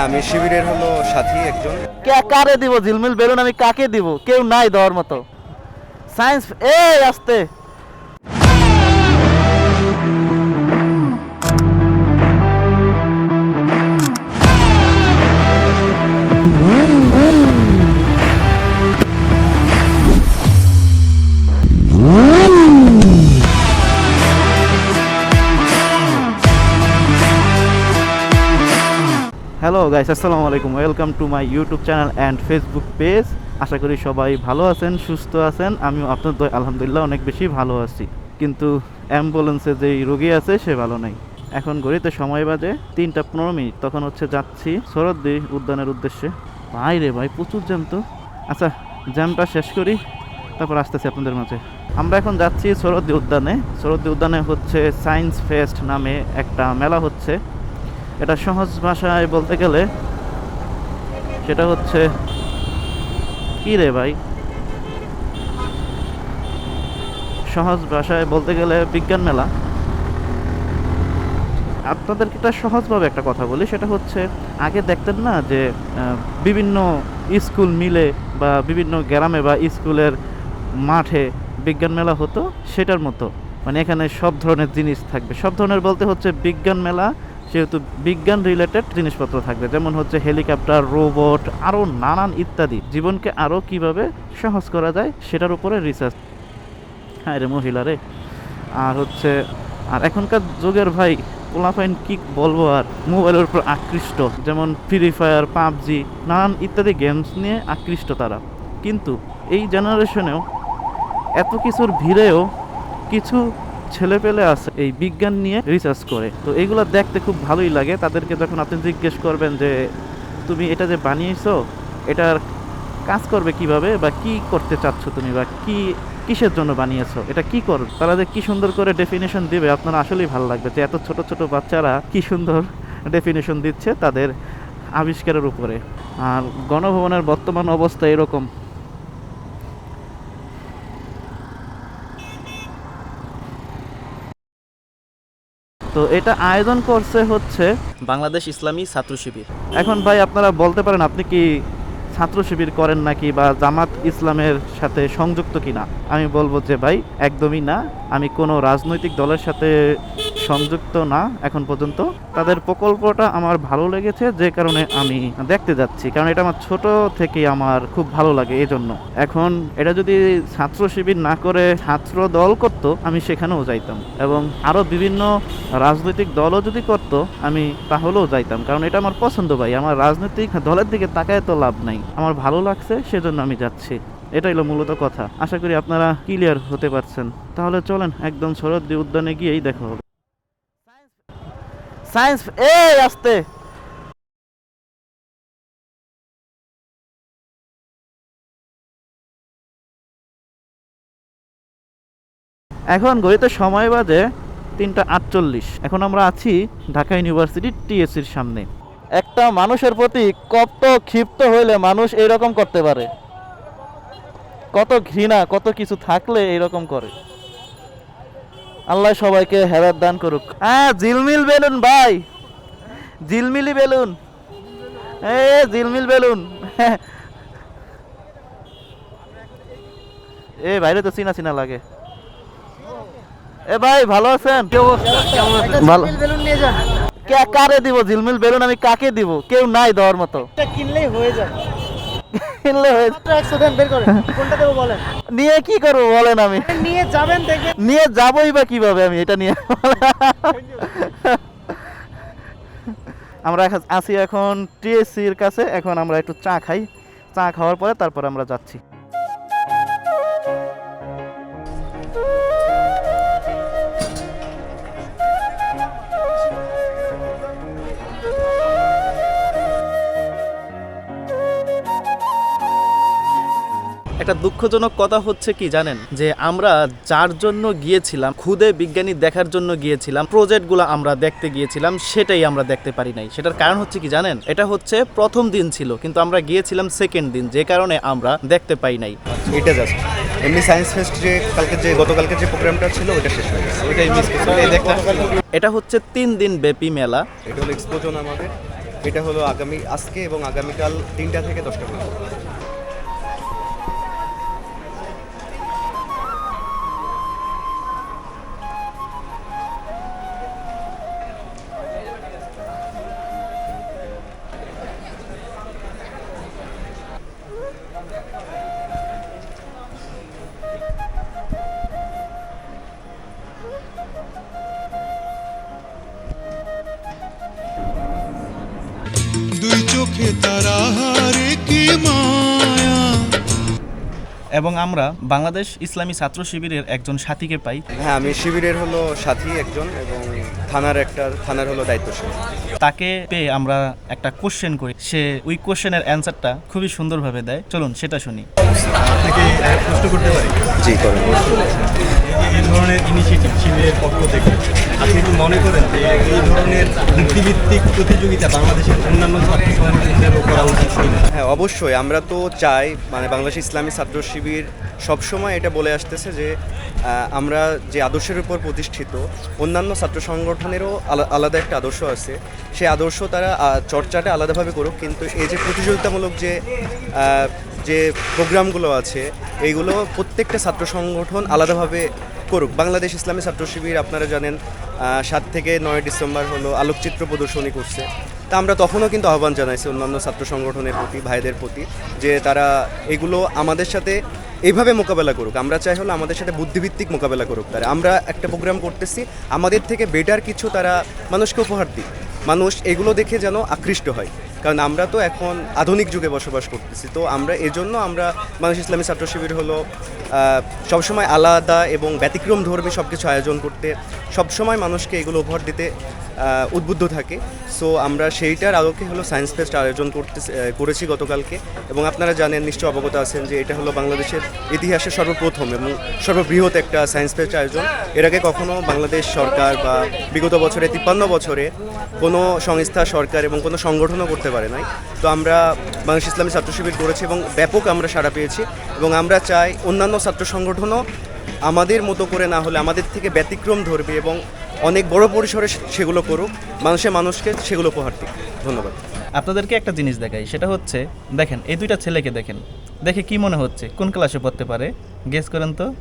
হ্যাঁ আমি শিবিরের হলো সাথী একজন। কে- কারে দিব? ঝিলমিল বেলুন আমি কাকে দিব? কেউ নাই দেওয়ার মতো। সায়েন্স এ আসতে। গাইস আসসালামু আলাইকুম। Welcome to my YouTube channel and Facebook page আশা করি সবাই ভালো আছেন, সুস্থ আছেন। আমিও আপনার দয় আলহামদুলিল্লাহ অনেক বেশি ভালো আছি। কিন্তু অ্যাম্বুলেন্সে যেই রোগী আছে, সে ভালো নাই। এখন ঘড়িতে সময় বাজে তিনটা পনেরো মিনিট। তখন হচ্ছে যাচ্ছি শরদ্দি উদ্যানের উদ্দেশ্যে। ভাই রে ভাই, প্রচুর জ্যাম তো। আচ্ছা জ্যামটা শেষ করি। তারপর আসতেছি আপনাদের মাঝে। আমরা এখন যাচ্ছি সরদ্দি উদ্যানে। সরদ্দি উদ্যানে হচ্ছে সায়েন্স ফেস্ট নামে একটা মেলা হচ্ছে। এটা সহজ ভাষায় বলতে গেলে সেটা হচ্ছে, কি রে ভাই? সহজ ভাষায় বলতে গেলে বিজ্ঞান মেলা। আপনাদেরকে একটা সহজভাবে একটা কথা বলি, সেটা হচ্ছে, আগে দেখতেন না যে বিভিন্ন স্কুল মিলে বা বিভিন্ন গ্রামে বা স্কুলের মাঠে বিজ্ঞান মেলা হতো? সেটার মতো। মানে এখানে সব ধরনের জিনিস থাকবে। সব ধরনের বলতে হচ্ছে বিজ্ঞান মেলা সেহেতু বিজ্ঞান রিলেটেড জিনিসপত্র থাকবে, যেমন হচ্ছে হেলিকপ্টার রোবট আরও নানান ইত্যাদি। জীবনকে আরও কীভাবে সহজ করা যায় সেটার উপরে রিসার্চ হ্যাঁ রে মহিলা রে। আর হচ্ছে, আর এখনকার যুগের ভাই পোলাফাইন কি বলব আর, মোবাইলের উপর আকৃষ্ট। যেমন ফ্রি ফায়ার পাবজি, নানান ইত্যাদি গেমস নিয়ে আকৃষ্ট তারা। কিন্তু এই জেনারেশনেও এত কিছুর ভিড়েও কিছু ছেলেপেলে আছে এই বিজ্ঞান নিয়ে রিসার্চ করে। তো এইগুলো দেখতে খুব ভালোই লাগে। তাদেরকে যখন আপনি জিজ্ঞেস করবেন যে, তুমি এটা যে বানিয়েছো, এটার কাজ করবে কীভাবে? বা কি করতে চাচ্ছ তুমি? বা কি কিসের জন্য বানিয়েছো? এটা কি কর তারা যে কি সুন্দর করে ডেফিনেশন দিবে, আপনার আসলেই ভালো লাগবে যে, এত ছোট ছোট বাচ্চারা কি সুন্দর ডেফিনেশন দিচ্ছে তাদের আবিষ্কারের উপরে। আর গণভবনের বর্তমান অবস্থা এরকম। তো এটা আয়োজন করছে হচ্ছে বাংলাদেশ ইসলামী ছাত্র শিবির। এখন ভাই আপনারা বলতে পারেন আপনি কি ছাত্র শিবির করেন নাকি বা জামাত ইসলামের সাথে সংযুক্ত কিনা? আমি বলব যে ভাই একদমই না। আমি কোনো রাজনৈতিক দলের সাথে সংযুক্ত না এখন পর্যন্ত। তাদের প্রকল্পটা আমার ভালো লেগেছে, যে কারণে আমি দেখতে যাচ্ছি। কারণ এটা আমার ছোট থেকে আমার খুব ভালো লাগে এই জন্য এখন এটা যদি ছাত্র শিবির না করে ছাত্র দল করত, আমি সেখানেও যাইতাম। এবং আরও বিভিন্ন রাজনৈতিক দলও যদি করত, আমি তাহলেও যাইতাম। কারণ এটা আমার পছন্দ ভাই। আমার রাজনৈতিক দলের দিকে তাকায় তো লাভ নাই। আমার ভালো লাগছে, সেজন্য আমি যাচ্ছি। এটাই হলো মূলত কথা। আশা করি আপনারা ক্লিয়ার হতে পারছেন। তাহলে চলেন, একদম শরদ্দি উদ্যানে গিয়েই দেখা হবে। সায়েন্স এই, আসতে। এখন ঘড়িতে সময় বাজে তিনটা আটচল্লিশ। এখন আমরা আছি ঢাকা ইউনিভার্সিটি টিএসসির সামনে। একটা মানুষের প্রতি কত ক্ষিপ্ত হইলে মানুষ এরকম করতে পারে? কত ঘৃণা, কত কিছু থাকলে এরকম করে। আল্লাহ সবাইকে হেরাত দান করুক। হ্যাঁ জিলমিল বেলুন ভাই। জিলমিলি বেলুন। এ জিলমিল বেলুন। এ বাইরে তো চিনা চিনা লাগে। এ ভাই ভালো আছেন? ভালো। বেলুন নিয়ে যান। কে কারে দিব? ঝিলমিল বেলুন আমি কাকে দিব? কেউ নাই দেওয়ার মতো। কিনলেই হয়ে যায়। কিনলে হয়ে। বের কোনটা দেবো বলেন? নিয়ে কি করব বলেন আমি? নিয়ে যাবেন দেখবেন। নিয়ে যাবই বা কীভাবে আমি এটা নিয়ে আমরা এখন আছি এখন টিএসসির কাছে এখন আমরা একটু চা খাই। চা খাওয়ার পরে তারপর আমরা যাচ্ছি। একটা দুঃখজনক কথা হচ্ছে কি জানেন? যে আমরা যার জন্য গিয়েছিলাম খুদে বিজ্ঞানী দেখার জন্য গিয়েছিলাম প্রজেক্টগুলো আমরা দেখতে গিয়েছিলাম সেটাই আমরা দেখতে পারি নাই। সেটার কারণ হচ্ছে কি জানেন? এটা হচ্ছে প্রথম দিন ছিল কিন্তু আমরা গিয়েছিলাম সেকেন্ড দিন যে কারণে আমরা দেখতে পাই নাই। এটা জাস্ট এমনি সায়েন্স ফেস্ট যে কালকে যে গতকালকে যে প্রোগ্রামটা ছিল ওটা শেষ হয়ে গেছে। ওইটাই মিস এটা হচ্ছে তিন দিন ব্যাপী মেলা। এটা হলো এক্সপোজন আমাদের। এটা হলো আগামী আজকে এবং আগামীকাল তিনটা থেকে দশটা পর্যন্ত। চোখে তারা হারে কি মায়া? এবং আমরা বাংলাদেশ ইসলামী ছাত্র শিবিরের একজন সাথীকে পাই। হ্যাঁ আমি শিবিরের হলো সাথী একজন এবং থানার একটা থানার হলো দায়িত্বশীল। তাকে পেয়ে আমরা একটা কোশ্চেন করি। সে ওই কোশ্চেনের অ্যান্সারটা খুবই সুন্দরভাবে দেয়। চলুন সেটা শুনি। আপনাকে প্রশ্ন করতে পারি জি করেন। এই ধরনের ইনিশিয়েটিভ শিবিরের পক্ষ থেকে আপনি কি মনে করেন যে এই ধরনের মুক্তিভিত্তিক প্রতিযোগিতা বাংলাদেশের অন্যান্য ছাত্র সংগঠনদেরও করা উচিত হ্যাঁ অবশ্যই। আমরা তো চাই মানে বাংলাদেশ ইসলামী ছাত্র শিবির সবসময় এটা বলে আসতেছে যে আমরা যে আদর্শের উপর প্রতিষ্ঠিত, অন্যান্য ছাত্র সংগঠনেরও আলা- আলাদা একটা আদর্শ আছে। সেই আদর্শ তারা চর্চাটা আলাদাভাবে করুক, কিন্তু এই যে প্রতিযোগিতামূলক যে যে প্রোগ্রামগুলো আছে, এইগুলো প্রত্যেকটা ছাত্র সংগঠন আলাদাভাবে করুক। বাংলাদেশ ইসলামী ছাত্র শিবির আপনারা জানেন সাত থেকে নয় ডিসেম্বর হলো আলোকচিত্র প্রদর্শনী করছে। তা আমরা তখনও কিন্তু আহ্বান জানাইছি অন্যান্য ছাত্র সংগঠনের প্রতি, ভাইদের প্রতি, যে তারা এগুলো আমাদের সাথে এইভাবে মোকাবেলা করুক। আমরা চাই হলো আমাদের সাথে বুদ্ধিভিত্তিক মোকাবেলা করুক তারা। আমরা একটা প্রোগ্রাম করতেছি, আমাদের থেকে বেটার কিছু তারা মানুষকে উপহার দিক। মানুষ এগুলো দেখে যেন আকৃষ্ট হয়। কারণ আমরা তো এখন আধুনিক যুগে বসবাস করতেছি। তো আমরা এজন্য আমরা মানুষ ইসলামী ছাত্র শিবির হলো সবসময় আলাদা এবং ব্যতিক্রম ধর্মী সব কিছু আয়োজন করতে, সবসময় মানুষকে এগুলো উপহার দিতে উদ্বুদ্ধ থাকে। সো আমরা সেইটার আলোকে হলো সায়েন্স ফেস্ট আয়োজন করতে করেছি গতকালকে। এবং আপনারা জানেন, নিশ্চয় অবগত আছেন যে এটা হলো বাংলাদেশের ইতিহাসে সর্বপ্রথম এবং সর্ববৃহৎ একটা সায়েন্স ফেস্ট আয়োজন। এর আগে কখনো বাংলাদেশ সরকার বা বিগত বছরে তিপ্পান্ন বছরে কোনো সংস্থা, সরকার এবং কোনো সংগঠনও করতে পারে নাই। তো আমরা বাংলাদেশ ইসলামী ছাত্র শিবির করেছি এবং ব্যাপক আমরা সাড়া পেয়েছি। এবং আমরা চাই অন্যান্য ছাত্র সংগঠনও আমাদের মতো করে না হলে আমাদের থেকে ব্যতিক্রম ধরবে এবং অনেক বড় পরিসরে সেগুলো করুক, মানুষে মানুষকে সেগুলো উপহার দিক। ধন্যবাদ। আপনাদেরকে একটা জিনিস দেখাই, সেটা হচ্ছে, দেখেন, এই দুইটা ছেলেকে দেখেন। দেখে কি মনে হচ্ছে, কোন ক্লাসে পড়তে পারে? গেস করেন তো।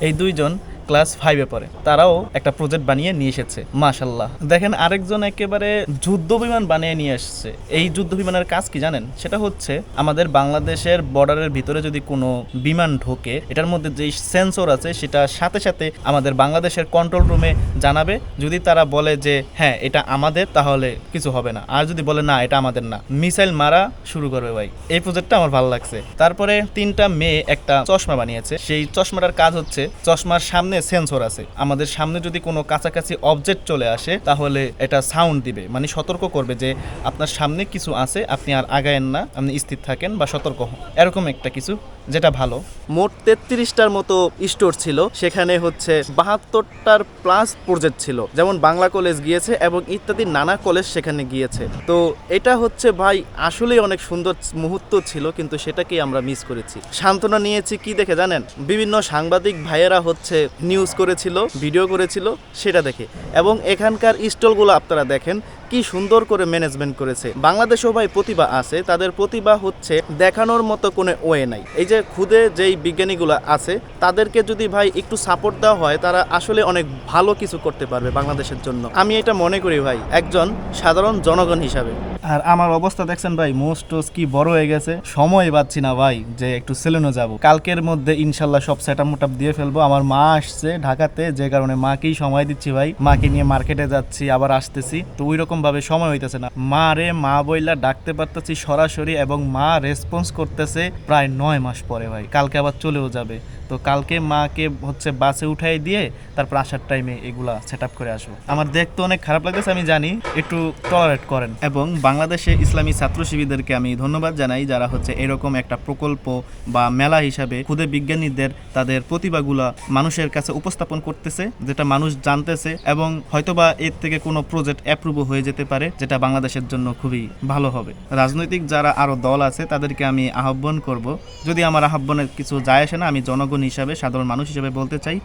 এই দুইজন ক্লাস ফাইভে পড়ে। তারাও একটা প্রজেক্ট বানিয়ে নিয়ে এসেছে মাশাল্লাহ দেখেন আরেকজন একেবারে যুদ্ধ বিমান বানিয়ে নিয়ে এসেছে। এই যুদ্ধ বিমানের কাজ কি জানেন? সেটা হচ্ছে আমাদের বাংলাদেশের বর্ডারের ভিতরে যদি কোনো বিমান ঢোকে, এটার মধ্যে যেই সেন্সর আছে সেটা সাথে সাথে আমাদের বাংলাদেশের কন্ট্রোল রুমে জানাবে। যদি তারা বলে যে হ্যাঁ এটা আমাদের, তাহলে কিছু হবে না। আর যদি বলে, না, এটা আমাদের না। মিসাইল মারা শুরু করবে ভাই। এই প্রজেক্টটা আমার ভালো লাগছে। তারপরে তিনটা মেয়ে একটা চশমা বানিয়েছে। সেই চশমাটার কাজ হচ্ছে চশমার সামনে সেন্সর আছে। আমাদের সামনে যদি কোনো কাছাকাছি অবজেক্ট চলে আসে, তাহলে এটা সাউন্ড দিবে। মানে সতর্ক করবে যে, আপনার সামনে কিছু আছে, আপনি আর আগায়েন না, আপনি স্থির থাকেন বা সতর্ক হন। এরকম একটা কিছু, যেটা ভালো। মোট তেত্রিশটার মতো স্টোর ছিল। সেখানে হচ্ছে বাহাত্তরটার প্লাস প্রজেক্ট ছিল। যেমন বাংলা কলেজ গিয়েছে এবং ইত্যাদি নানা কলেজ সেখানে গিয়েছে। তো এটা হচ্ছে ভাই, আসলেই অনেক সুন্দর মুহূর্ত ছিল, কিন্তু সেটাকেই আমরা মিস করেছি। সান্ত্বনা নিয়েছি কি দেখে জানেন? বিভিন্ন সাংবাদিক ভাইয়েরা হচ্ছে নিউজ করেছিল ভিডিও করেছিল সেটা দেখে। এবং এখানকার স্টলগুলো আপনারা দেখেন কি সুন্দর করে ম্যানেজমেন্ট করেছে। বাংলাদেশেও ভাই প্রতিভা আছে, তাদের প্রতিভা হচ্ছে দেখানোর মতো কোনো ওয়ে নাই। এই যে খুদে যেই বিজ্ঞানীগুলো আছে, তাদেরকে যদি ভাই একটু সাপোর্ট দেওয়া হয়, তারা আসলে অনেক ভালো কিছু করতে পারবে বাংলাদেশের জন্য। আমি এটা মনে করি ভাই, একজন সাধারণ জনগণ হিসাবে। আর আমার অবস্থা দেখছেন ভাই মোস্ট কি বড় হয়ে গেছে, সময় পাচ্ছি না ভাই যে একটু সেলুনে যাব। কালকের মধ্যে ইনশাল্লাহ সব সেট আপ দিয়ে ফেলব। আমার মা আসছে ঢাকাতে, যে কারণে মাকেই সময় দিচ্ছি ভাই। মাকে নিয়ে মার্কেটে যাচ্ছি, আবার আসতেছি। তো ওই রকম ভাবে সময় হইতেছে না। মা রে, মা বইলা ডাকতে পারতেছি সরাসরি এবং মা রেসপন্স করতেছে প্রায় নয় মাস পরে ভাই। কালকে আবার চলেও যাবে। তো কালকে মাকে হচ্ছে বাসে উঠাই দিয়ে তারপর আসার টাইমে এগুলা সেট করে আসব। আমার দেখতে অনেক খারাপ লাগতেছে, আমি জানি। একটু টলারেট করেন। এবং বাংলাদেশে ইসলামী ছাত্র শিবিরদেরকে আমি ধন্যবাদ জানাই, যারা হচ্ছে এরকম একটা প্রকল্প বা মেলা হিসাবে খুদে বিজ্ঞানীদের তাদের প্রতিভাগুলা মানুষের কাছে উপস্থাপন করতেছে, যেটা মানুষ জানতেছে এবং হয়তোবা এর থেকে কোনো প্রজেক্ট অ্যাপ্রুভ হয়ে যেতে পারে, যেটা বাংলাদেশের জন্য খুবই ভালো হবে। রাজনৈতিক যারা আরও দল আছে, তাদেরকে আমি আহ্বান করব। যদি আমার আহ্বানের কিছু যায় আসে না, আমি জনগণ হিসাবে, সাধারণ মানুষ হিসাবে বলতে চাই,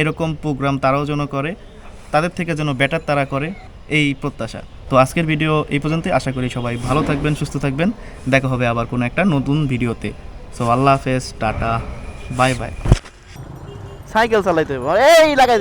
এরকম প্রোগ্রাম তারাও যেন করে, তাদের থেকে যেন বেটার তারা করে, এই প্রত্যাশা। তো আজকের ভিডিও এই পর্যন্তই। আশা করি সবাই ভালো থাকবেন, সুস্থ থাকবেন। দেখা হবে আবার কোনো একটা নতুন ভিডিওতে সো আল্লাহ হাফেজ, টাটা বাই বাই সাইকেল চালাইতে। এই, লাগাই